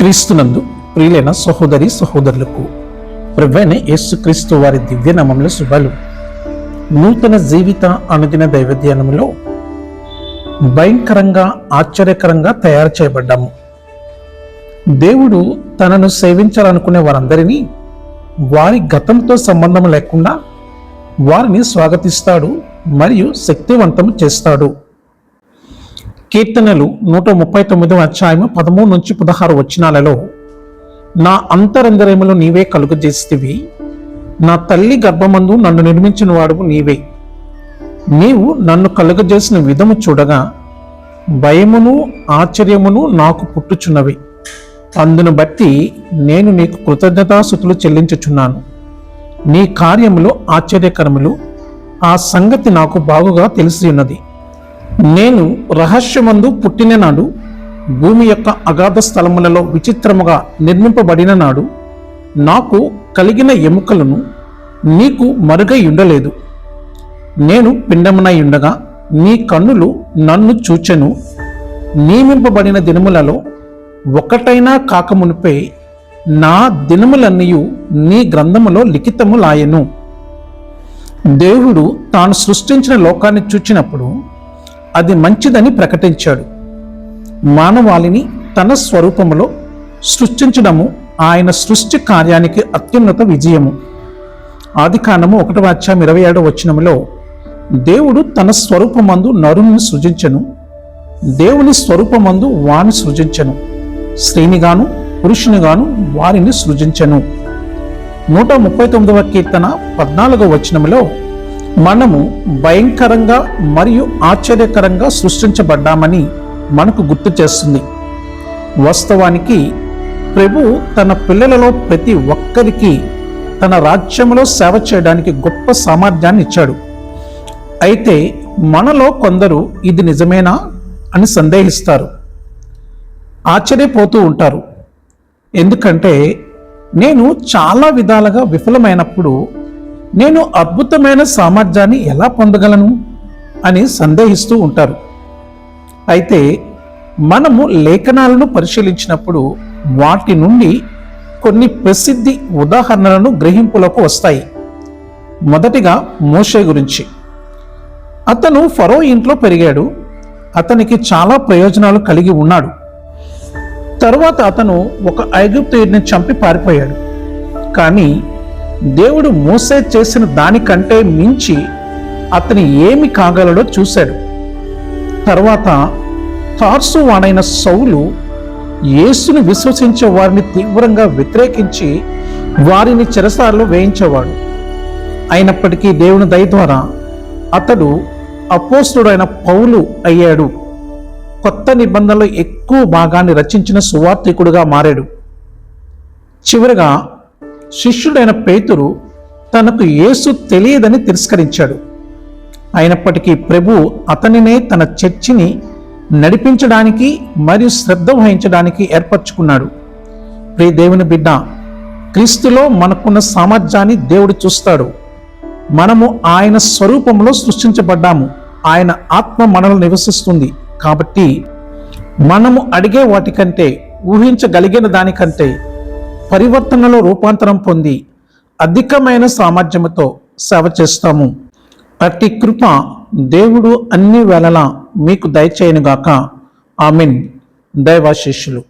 క్రీస్తునందు ప్రియులైన సహోదరి సహోదరులకు ప్రవ్వైన యేసుక్రీస్తు వారి దివ్య నామంలో శుభాలు. నూతన జీవిత అనుదిన దైవధ్యానములో భయంకరంగా ఆశ్చర్యకరంగా తయారు చేయబడ్డాము. దేవుడు తనను సేవించాలనుకునే వారందరినీ వారి గతంతో సంబంధం లేకుండా వారిని స్వాగతిస్తాడు మరియు శక్తివంతం చేస్తాడు. కీర్తనలు నూట ముప్పై తొమ్మిదవ అధ్యాయము పదమూడు నుంచి పదహారు వచనాలలో నా అంతరంగరములు నీవే కలుగజేస్తేవి నా తల్లి గర్భమందు నన్ను నిర్మించిన వాడువు నీవే. నీవు నన్ను కలుగజేసిన విధము చూడగా భయమును ఆశ్చర్యమును నాకు పుట్టుచున్నవి. అందును బట్టి నేను నీకు కృతజ్ఞతాసుతులు చెల్లించుచున్నాను. నీ కార్యములు ఆశ్చర్యకరములు ఆ సంగతి నాకు బాగుగా తెలిసి ఉన్నది నేను రహస్యమందు పుట్టిన నాడు భూమి యొక్క అగాధ స్థలములలో విచిత్రముగా నిర్మింపబడిన నాడు నాకు కలిగిన ఎముకలను నీకు మరుగై ఉండలేదు. నేను పిండమునై ఉండగా నీ కన్నులు నన్ను చూచెను. నియమింపబడిన దినములలో ఒకటైనా కాకమునిపై నా దినములన్నయు నీ గ్రంథములో లిఖితములాయెను దేవుడు తాను సృష్టించిన లోకాన్ని చూచినప్పుడు అది మంచిదని ప్రకటించాడు. మానవాళిని తన స్వరూపములో సృష్టించడము ఆయన సృష్టి కార్యానికి అత్యున్నత విజయము. ఆది కాండము ఒకటవ అధ్యాయం ఇరవై ఏడవ వచనములో దేవుడు తన స్వరూపమందు నరుని సృజించను. దేవుని స్వరూపమందు వాని సృజించను. స్త్రీనిగాను పురుషునిగాను వారిని సృజించను. నూట ముప్పై తొమ్మిదవ కీర్తన పద్నాలుగవ వచనములో మనము భయంకరంగా మరియు ఆశ్చర్యకరంగా సృష్టించబడ్డామని మనకు గుర్తు చేస్తుంది. వాస్తవానికి ప్రభు తన పిల్లలలో ప్రతి ఒక్కరికి తన రాజ్యంలో సేవ చేయడానికి గొప్ప సామర్థ్యాన్ని ఇచ్చాడు. అయితే మనలో కొందరు ఇది నిజమేనా అని సందేహిస్తారు. ఆశ్చర్యపోతూ ఉంటారు. ఎందుకంటే నేను చాలా విధాలుగా విఫలమైనప్పుడు నేను అద్భుతమైన సామర్థ్యాన్ని ఎలా పొందగలను? అని సందేహిస్తూ ఉంటారు. అయితే మనము లేఖనాలను పరిశీలించినప్పుడు వాటి నుండి కొన్ని ప్రసిద్ధి ఉదాహరణలను గ్రహింపులకు వస్తాయి. మొదటిగా మోషే గురించి. అతను ఫరో ఇంట్లో పెరిగాడు. అతనికి చాలా ప్రయోజనాలు కలిగి ఉన్నాడు. తరువాత అతను ఒక ఐగుప్తుడిని చంపి పారిపోయాడు. కానీ దేవుడు మోసే చేసిన దానికంటే మించి అతని ఏమి కాగలడో చూశాడు. తర్వాత తార్సు వాడైన సౌలు యేసును విశ్వసించే వారిని తీవ్రంగా వ్యతిరేకించి వారిని చెరసాలలో వేయించేవాడు. అయినప్పటికీ దేవుని దయ ద్వారా అతడు అపోస్తుడైన పౌలు అయ్యాడు. కొత్త నిబంధనలో ఎక్కువ భాగాన్ని రచించిన సువార్థికుడుగా మారాడు. చివరగా శిష్యుడైన పేతురు తనకు యేసు తెలియదని తిరస్కరించాడు. అయినప్పటికీ ప్రభు అతనినే తన చర్చిని నడిపించడానికి మరియు శ్రద్ధ వహించడానికి ఏర్పరచుకున్నాడు. ప్రియ దేవుని బిడ్డ క్రీస్తులో మనకున్న సామర్థ్యాన్ని దేవుడు చూస్తాడు. మనము ఆయన స్వరూపంలో సృష్టించబడ్డాము. ఆయన ఆత్మ మనలో నివసిస్తుంది. కాబట్టి మనము అడిగే వాటికంటే ఊహించగలిగిన దానికంటే పరివర్తనలో రూపాంతరం పొంది అధికమైన సామర్థ్యముతో సేవ చేస్తాము. అట్టి కృప దేవుడు అన్ని వేళలా మీకు దయచేయనుగాక. ఆమెన్. దైవాశిష్యులు